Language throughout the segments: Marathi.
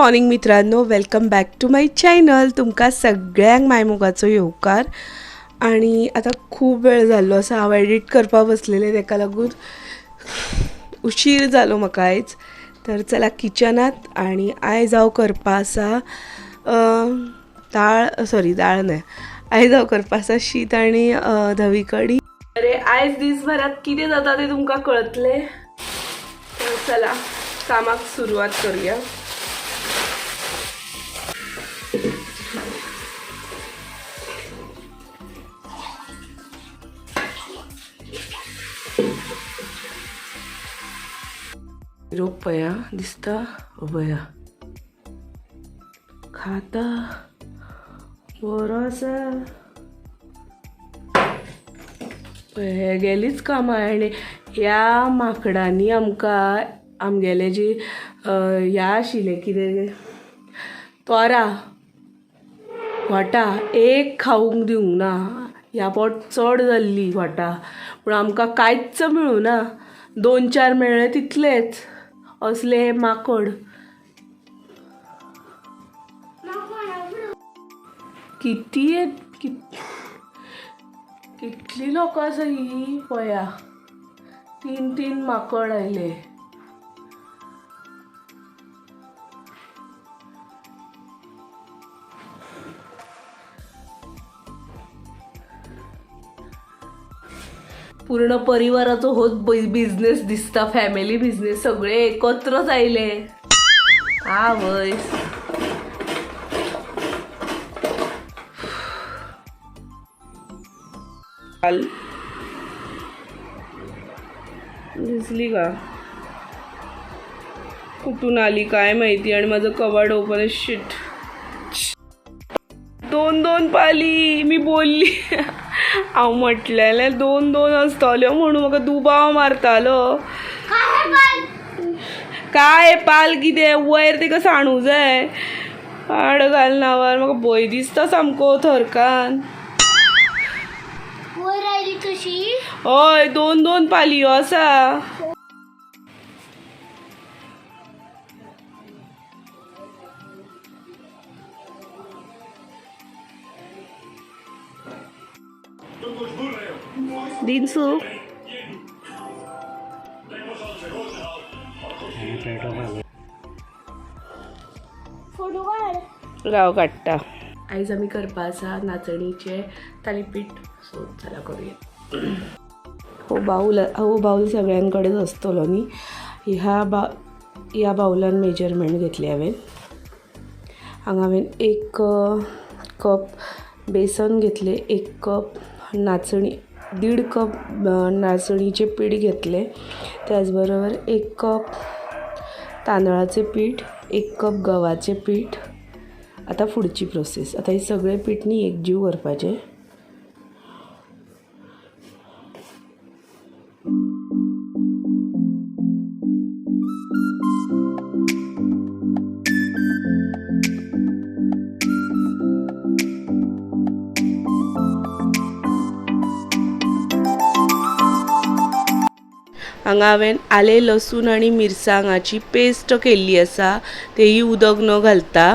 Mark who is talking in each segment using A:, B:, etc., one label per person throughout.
A: मॉर्निंग मित्रांनो. Welcome back to my channel तुमकां सगळ्यांक मायमुगाचो येवकार. आणि आता खूप वेळ झालो. आसा हांव एडिट करपा बसलेले ताका लागून उशीर जालो म्हाका आयज तर चला किचनात आणि आयज हांव करपा आसा दाळ सॉरी दाळ न्हय आयज हांव करपा आसा शीत आनी धवी कडी अरे आयज दिसभरात कितें जाता तें तुमकां कळतलें? तर चला कामाक सुरवात करूया. रोप दिसता वया. खाता बरो आसा हे गेलीच कामां आनी ह्या माकडांनी आमकां आमगेले जी अ, ह्या आशिल्ले कितें तोरा वाटा एक खावूंक दिवंक ना. ह्या पोट चड जाल्ली वाटा. पूण आमकां कांयच मेळूना दोन चार मेळ्ळे तितलेच. असले हे माकड. किती आहेत? कित कितली लोकां आसा ही पळया तीन तीन माकड आयले. पूर्ण परिवाराचं होत बिझनेस दिसता फॅमिली बिझनेस सगळे एकत्रच आयले हा वय. दिसली का? कुठून आली काय माहिती? आणि माझं कवाड ओपन शिट दोन दोन पाली मी बोलली. हांव म्हटलेलें दोन दोन आसतल्यो म्हणून म्हाका दुबाव मारतालो. काय पाल कितें वयर तेका सांडू जाय आड घाल नावार म्हाका भंय दिसता सामको थरकान.
B: वर
A: हय दोन दोन पालयो आसा दिनसू. राव काडटा आयज आमी करपा आसा नाचणीचे तालीपीठ सो चला करूया. हो बाऊल हो बाऊल सगळ्यां कडेन आसतलो न्ही ह्या बा ह्या बाऊलान मेजरमेंट घेतले हांवें हांगा हांवें एक कप बेसन घेतले एक कप नाचणी दीड कप नाचणीचे पीठ घेतले. त्याच बरोबर एक कप तांदळाचे पीठ एक कप गव्हाचे पीठ. आता फुडची प्रोसेस आता हे सगळे पीठ न्ही एकजीव करपाचे हांगा हांवें आले लसूण आनी मिरसांगाची पेस्ट केल्ली आसा तेही उदक न घालता.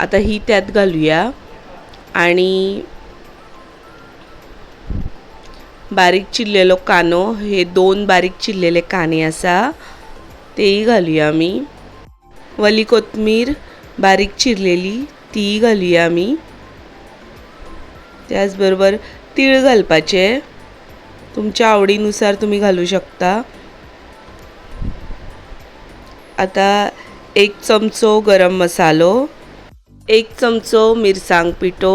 A: आतां ही त्यात घालुया. आनी बारीक चिरलेलो कांदो हे दोन बारीक चिरलेले कांदे आसा तेही घालुया आमी वली कोथमीर बारीक चिरलेली तीय घालुया आमी त्याच बरोबर तीळ घालपाचे. तुमच्या आवडीनुसार तुम्ही घालू शकता. आता एक चमचो गरम मसालो एक चमचो मिरसांग पिठो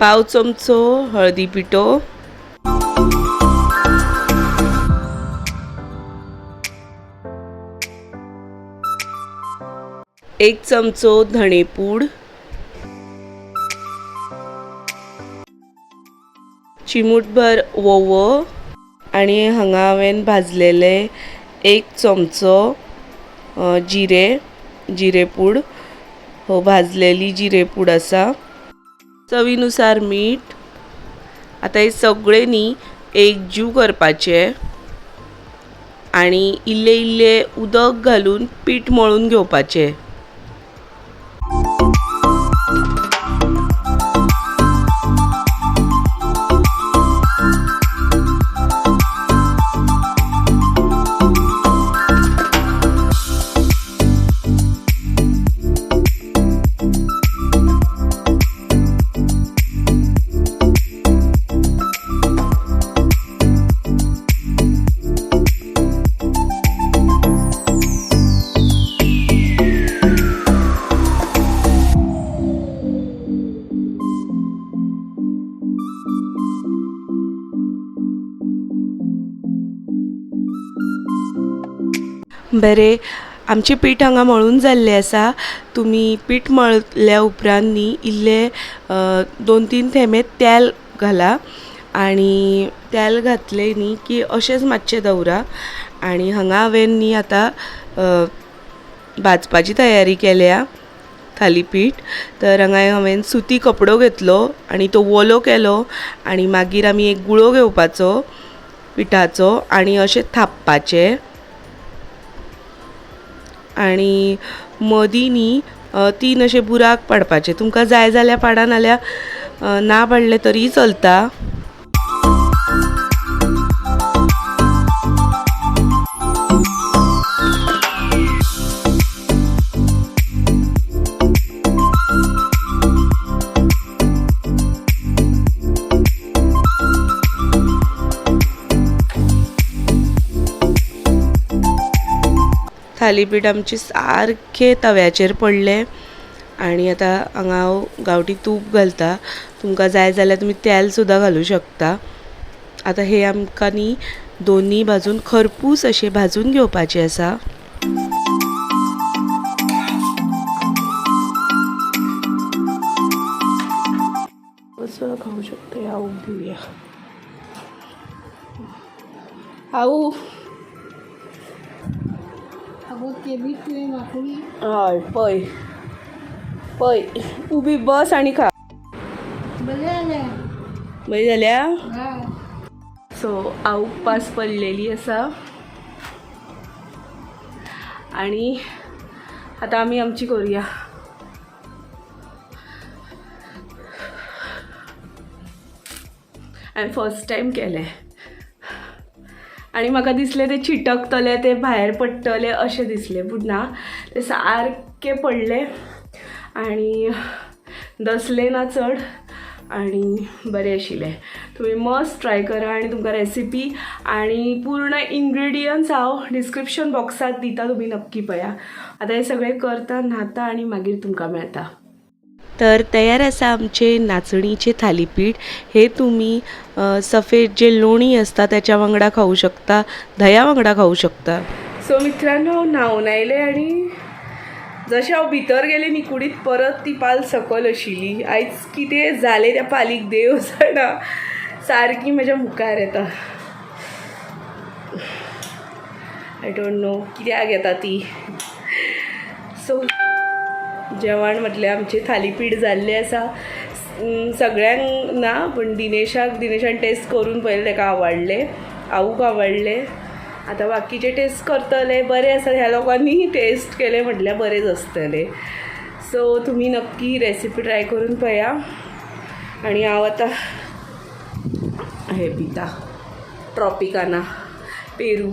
A: पाव चमचो हळदी पिठो एक चमचो धणेपूड चिमूटभर वोवो आणि हांगा हांवें भाजलेले एक चमचो जिरे जिरेपूड. हो भाजलेली जिरेपूड आसा चवीनुसार मीठ. आतां हे सगळे न्ही एक जीव करपाचे. आनी इल्ले इल्ले उदक घालून पीठ मळून घेवपाचें. बरें आमचें पीठ हांगा मळून जाल्लें आसा. तुमी पीठ मळल्या उपरांत न्ही इल्ले दोन तीन थेंबे तेल घाला आनी तेल घातलें न्ही की अशेंच मातशें दवरा. आनी हांगा हांवें न्ही आतां भाजपाची तयारी केल्या थालीपीठ तर हांगा हांवें सुती कपडो घेतलो आनी तो वोलो केलो आनी मागीर आमी एक गुळो घेवपाचो पिठाचो आनी अशें थापपाचें. आनी मदीं न्ही तीन अशे बुराक पाडपाचे. तुमकां जाय जाल्यार पाडा नाल्यार ना पाडले तरी चलता. थालीपीठ आमचे सारखे तव्याचेर पडले. आनी आतां हांगा हांव गांवठी तूप घालता. तुमकां जाय जाल्यार तुमी तेल सुद्दां घालूं शकता. आतां हे आमकां न्ही दोनी भाजून खरपूस अशें भाजून घेवपाचे आसा. खाऊ शकते आऊ घेऊया. आऊ. हय पय पय उबी बस आनी खा.
B: बरें जालें
A: बरी जाल्या सो आवक पास पडलेली आसा आनी आतां आमी आमची करुया. हांवें फर्स्ट टायम केलें आनी म्हाका दिसलें तें चिटकतलें तें भायर पडटले अशें दिसलें पूण ना तें सारकें पडलें आनी दसले ना चड आनी बरें आशिल्लें तुमी मस्ट ट्राय करा आनी तुमकां रेसिपी आनी पूर्ण इन्ग्रेडियंट्स हांव डिस्क्रिप्शन बॉक्सात दिता तुमी नक्की पळया आतां हे सगळें करता न्हाता आनी मागीर तुमकां मेळटा तर तयार आसा आमचे नाचणीचे थालीपीठ. हे तुम्ही सफेद जे लोणी असतात त्याच्या वांगडा खाऊ शकता दह्या वांगडा खाऊ शकता. सो मित्रांनो न्हांवन आयले आनी जशें हांव भितर गेलें न्ही कुडीत परत ती पाल सकयल आशिल्ली आयज कितें जालें त्या पालीक देव जाणा. सारकी म्हज्या मुखार येता. आय डोंट नो कित्याक येता ती. सो जेवण म्हटल्यार आमचें थालीपीठ जाल्लें आसा सगळ्यांक ना पूण दिनेशाक दिनेशान टेस्ट करून पळयलें ताका आवडलें. आवूक आवडलें. आतां बाकीचे टेस्ट करतले. बरें आसा ह्या लोकांनी टेस्ट केलें म्हटल्यार बरेंच आसतलें सो तुमी नक्की रेसिपी ट्राय करून पळया आनी हांव आतां हें पिता ट्रॉपिकाना पेरू.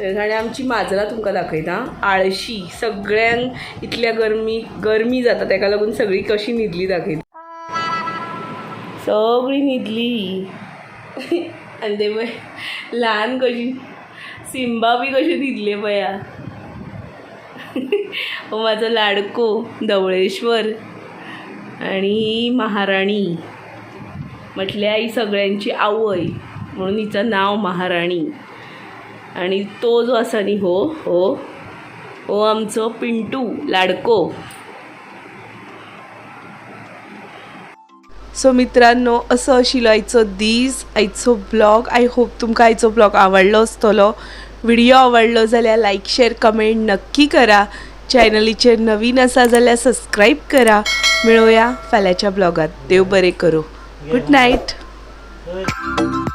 A: आणि आमची माजरां तुमकां दाखयता. आळशी सगळ्यांक इतल्या गरमी गरमी जाता ताका लागून सगळीं कशी न्हिदली दाखयता. सगळीं न्हिदली आनी ते पळय ल्हान कशी सिंबा बी कशी न्हिदले पळया हो लाडको धवळेश्वर आनी ही महाराणी. म्हटल्यार ही सगळ्यांची आवय. म्हणून हिचं नांव महाराणी. आणि तो जो आसा न्ही हो हो हो आमचो पिंटू लाडको. सो मित्रांनो असो आशिल्लो आयचो दीस आयचो ब्लॉग आय होप तुमकां आयचो ब्लॉग आवडलो आसतलो व्हिडिओ आवडलो जाल्यार लायक शेअर कमेंट नक्की करा. चॅनलीचेर नवीन आसा जाल्यार सबस्क्राईब करा. मेळुया फाल्यांच्या ब्लॉगात देव बरें करूं. गुड नाईट
C: होय.